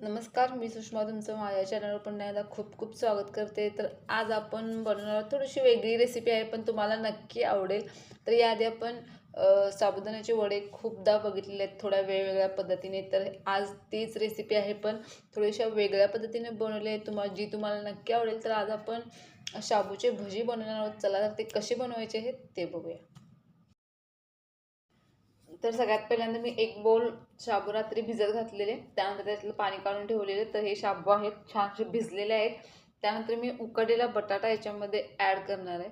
नमस्कार मी सुषमा तुमचं माझ्या चॅनलवर पुन्हा एकदा खूप खूप स्वागत करते. तर आज आपण बनवणार थोडीशी वेगळी रेसिपी आहे पण तुम्हाला नक्की आवडेल. तर याआधी आपण साबुदाण्याचे वडे खूपदा बघितलेले आहेत थोड्या वेगवेगळ्या पद्धतीने. तर आज तीच रेसिपी आहे पण थोड्याशा वेगळ्या पद्धतीने बनवली आहे. तुम्हाला जी तुम्हाला नक्की आवडेल तर आज आपण शाबूचे भजी बनवणार आहोत. चला तर ते कसे बनवायचे आहे ते बघूया. तर सगळ्यात पहिल्यांदा मी एक बोल शाबू रात्री भिजत घातलेले. त्यानंतर त्यातलं पाणी काढून ठेवलेले. तर हे शाबू आहेत छानसे भिजलेले आहेत. त्यानंतर मी उकडलेला बटाटा याच्यामध्ये ॲड करणार आहे.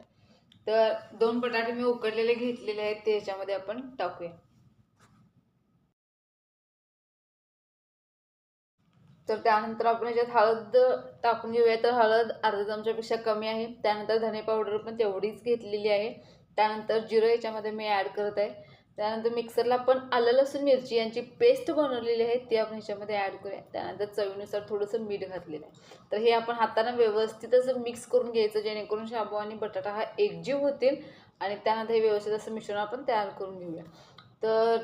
तर दोन बटाटे मी उकडलेले घेतलेले आहेत. ते याच्यामध्ये आपण टाकूया. तर त्यानंतर आपण याच्यात हळद टाकून घेऊया. तर हळद अर्धा चमच्यापेक्षा कमी आहे. त्यानंतर धने पावडर पण तेवढीच घेतलेली आहे. त्यानंतर जिरं याच्यामध्ये मी ॲड करत आहे. त्यानंतर मिक्सरला आपण आलं लसूण मिरची यांची पेस्ट बनवलेली आहे ती आपण ह्याच्यामध्ये ॲड करूया. त्यानंतर चवीनुसार थोडंसं मीठ घातलेलं आहे. तर हे आपण हातानं व्यवस्थित असं मिक्स करून घ्यायचं जेणेकरून शाबू आणि बटाटा हा एकजीव होतील. आणि त्यानंतर हे व्यवस्थित असं मिश्रण आपण तयार करून घेऊया. तर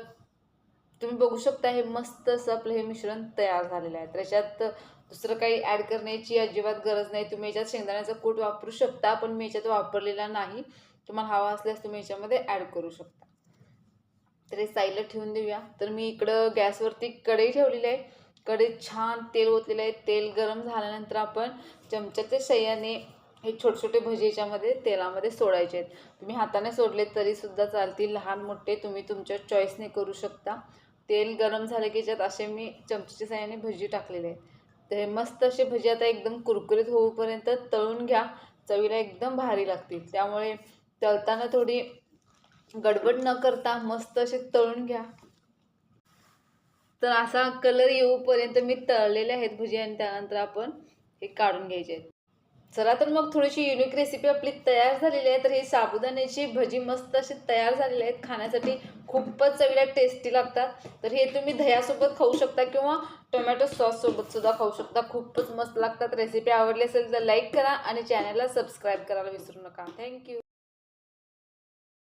तुम्ही बघू शकता हे मस्त असं आपलं हे मिश्रण तयार झालेलं आहे. तर याच्यात दुसरं काही ॲड करण्याची अजिबात गरज नाही. तुम्ही याच्यात शेंगदाण्याचा कूट वापरू शकता पण मी याच्यात वापरलेला नाही. तुम्हाला हवा असल्यास तुम्ही याच्यामध्ये ॲड करू शकता. तर हे साईडला ठेवून देऊया. तर मी इकडं गॅसवरती कढई ठेवलेली आहे. कढईत छान तेल ओतलेलं आहे. तेल गरम झाल्यानंतर आपण चमच्याच्या सह्याने हे छोटे छोटे भजी याच्यामध्ये तेलामध्ये सोडायचे आहेत. तुम्ही हाताने सोडले तरीसुद्धा चालतील. लहान मोठे तुम्ही तुमच्या चॉईसने करू शकता. तेल गरम झालं की ज्यात असे मी चमच्याच्या सहाय्याने भजी टाकलेले आहेत. तर हे मस्त असे भजी आता एकदम कुरकुरीत होऊपर्यंत तळून घ्या. चवीला एकदम भारी लागतील. त्यामुळे तळताना थोडी गडबड न करता मस्त असे तळून घ्या. तर असा कलर येऊपर्यंत मी तळलेले आहेत भजी आणि त्यानंतर आपण हे काढून घ्यायचे आहेत. चला तर मग थोडीशी युनिक रेसिपी आपली तयार झालेली आहे. तर ही साबुदाण्याची भजी मस्त अशी तयार झालेली आहेत. खाण्यासाठी खूपच चवीला टेस्टी लागतात. तर हे तुम्ही दह्यासोबत खाऊ शकता किंवा टोमॅटो सॉससोबत सुद्धा खाऊ शकता. खूपच मस्त लागतात रेसिपी आवडली असेल तर लाईक करा आणि चॅनलला सबस्क्राईब करायला विसरू नका. थँक्यू